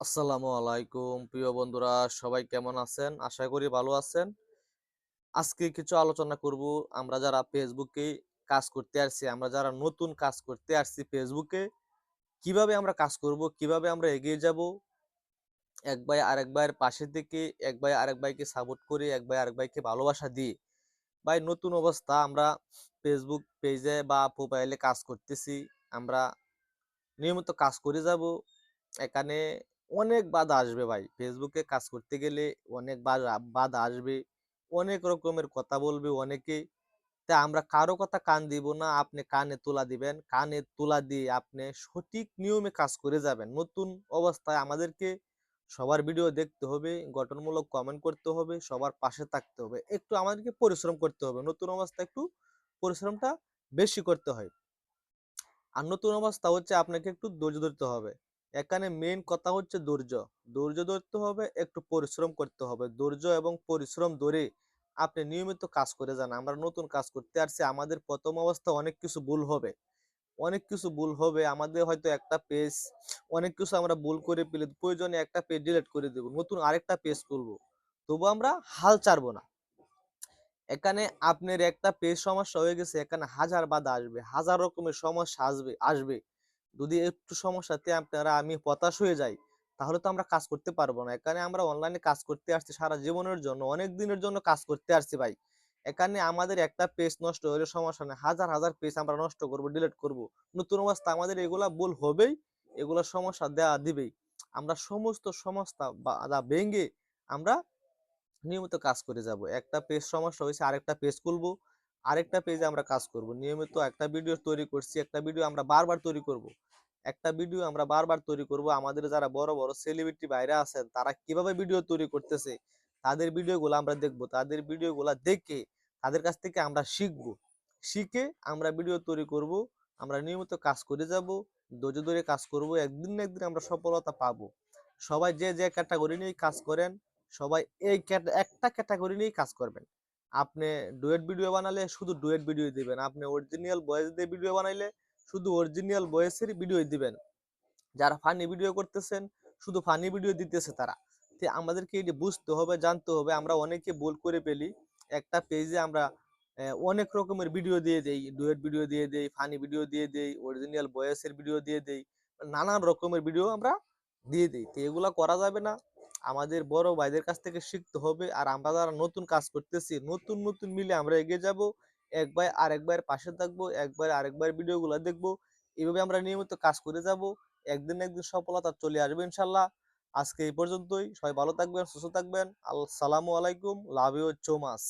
আসসালামু আলাইকুম। প্রিয় বন্ধুরা, সবাই কেমন আছেন? আশা করি ভালো আছেন। আজকে কিছু আলোচনা করব। আমরা যারা ফেসবুকে কাজ করতে আসছি, আমরা যারা নতুন কাজ করতে আসছি ফেসবুকে কীভাবে আমরা কাজ করব, কীভাবে আমরা এগিয়ে যাব? এক ভাই আরেক ভাইয়ের পাশে থেকে, এক ভাই আরেক ভাইকে সাপোর্ট করে, এক ভাই আরেক ভাইকে ভালোবাসা দিয়ে, ভাই নতুন অবস্থা, আমরা ফেসবুক পেজে বা প্রোফাইলে কাজ করতেছি, আমরা নিয়মিত কাজ করে যাব। এখানে অনেক বাধা আসবে ভাই। ফেসবুকে কাজ করতে গেলে অনেক বাধা আসবে। অনেক রকমের কথা বলবে অনেকে। তা আমরা কারও কথা কান দিব না, আপনি কানে তোলা দিবেন। কানে তোলা দিয়ে আপনি সঠিক নিয়মে কাজ করে যাবেন। নতুন অবস্থায় আমাদেরকে সবার ভিডিও দেখতে হবে, গঠনমূলক কমেন্ট করতে হবে, সবার পাশে থাকতে হবে। একটু আমাদেরকে পরিশ্রম করতে হবে। নতুন অবস্থায় একটু পরিশ্রমটা বেশি করতে হয়। আর নতুন অবস্থা হচ্ছে আপনাকে একটু ধৈর্য ধরতে হবে। এখানে মেইন কথা হচ্ছে ধৈর্য ধৈর্য ধরতে হবে, একটু পরিশ্রম করতে হবে। ধৈর্য এবং পরিশ্রম ধরে আপনি নিয়মিত কাজ করে যান। আমরা নতুন কাজ করতে আসছি, আমাদের প্রথম অবস্থা অনেক কিছু ভুল হবে। অনেক কিছু ভুল হবে, আমাদের হয়তো একটা পেজ অনেক কিছু আমরা ভুল করে পেলে প্রয়োজনে একটা পেজ ডিলিট করে দেবো, নতুন আরেকটা পেজ খুলবো। তবু আমরা হাল ছাড়বো না। এখানে আপনার একটা পেজ সমস্যা হয়ে গেছে, এখানে হাজার বাধা আসবে, হাজার রকমের সমস্যা আসবে আসবে। যদি একটু সমস্যাতে আপনারা, আমি হতাশ হয়ে যাই, তাহলে তো আমরা কাজ করতে পারব না। এখানে আমরা অনলাইনে কাজ করতে আসছি সারা জীবনের জন্য, অনেক দিনের জন্য কাজ করতে আসছি ভাই। এখানে আমাদের একটা পেজ নষ্ট হলে সমস্যা নেই, হাজার হাজার পেজ আমরা নষ্ট করব ডিলিট করব। নতুন অবস্থা আমাদের এগুলা ভুল হবেই, এগুলো সমস্যা দেয়া দিবেই। আমরা সমস্ত সমস্যা বাধা ভেঙে আমরা নিয়মিত কাজ করে যাব। একটা পেজ সমস্যা হয়েছে, আরেকটা পেজ খুলবো। আরেকটা পেজে আমরা কাজ করব। নিয়মিত একটা ভিডিও তৈরি করছি, একটা ভিডিও আমরা বারবার তৈরি করব। একটা ভিডিও আমরা বারবার তৈরি করব। আমাদের যারা বড় বড় সেলিব্রিটি বাইরে আছেন, তারা কীভাবে ভিডিও তৈরি করতেছে, তাদের ভিডিওগুলো আমরা দেখব। তাদের ভিডিওগুলো দেখে তাদের কাছ থেকে আমরা শিখব। শিখে আমরা ভিডিও তৈরি করব, আমরা নিয়মিত কাজ করে যাব, ধৈর্য ধরে কাজ করব, একদিন না একদিন আমরা সফলতা পাবো। সবাই যে যে ক্যাটাগরি নিয়ে কাজ করেন, সবাই এই একটা ক্যাটাগরি নিয়েই কাজ করবেন। আপনি ডুয়েট ভিডিও বানালে শুধু ডুয়েট ভিডিও দিবেন। আপনি অরিজিনাল ভয়েস দিয়ে ভিডিও বানাইলে শুধু অরিজিনাল ভয়েসের ভিডিও দিবেন। যারা ফানি ভিডিও করতেছেন, শুধু ফানি ভিডিও দিতেছে তারা। তো আমাদেরকে এটি বুঝতে হবে, জানতে হবে, আমরা অনেকে ভুল করে পেলি একটা পেজে আমরা অনেক রকমের ভিডিও দিয়ে দেই। ডুয়েট ভিডিও দিয়ে দেই ফানি ভিডিও দিয়ে দেই অরিজিনাল ভয়েসের ভিডিও দিয়ে দেই। নানান রকমের ভিডিও আমরা দিয়ে দিই। তো এগুলা করা যাবে না। আমাদের বড় ভাইদের কাছ থেকে শিখতে হবে। আর আমরা যারা নতুন কাজ করতেছি, নতুন নতুন মিলে আমরা এগিয়ে যাব। একবার ভাই আরেক ভাইয়ের পাশে থাকব একবার আরেকবার ভিডিওগুলো দেখব। এভাবে আমরা নিয়মিত কাজ করে যাব। একদিন একদিন সফলতা চলে আসবে ইনশাল্লাহ। আজকে এই পর্যন্তই। সবাই ভালো থাকবেন, সুস্থ থাকবেন। আসসালামু আলাইকুম। Love you so much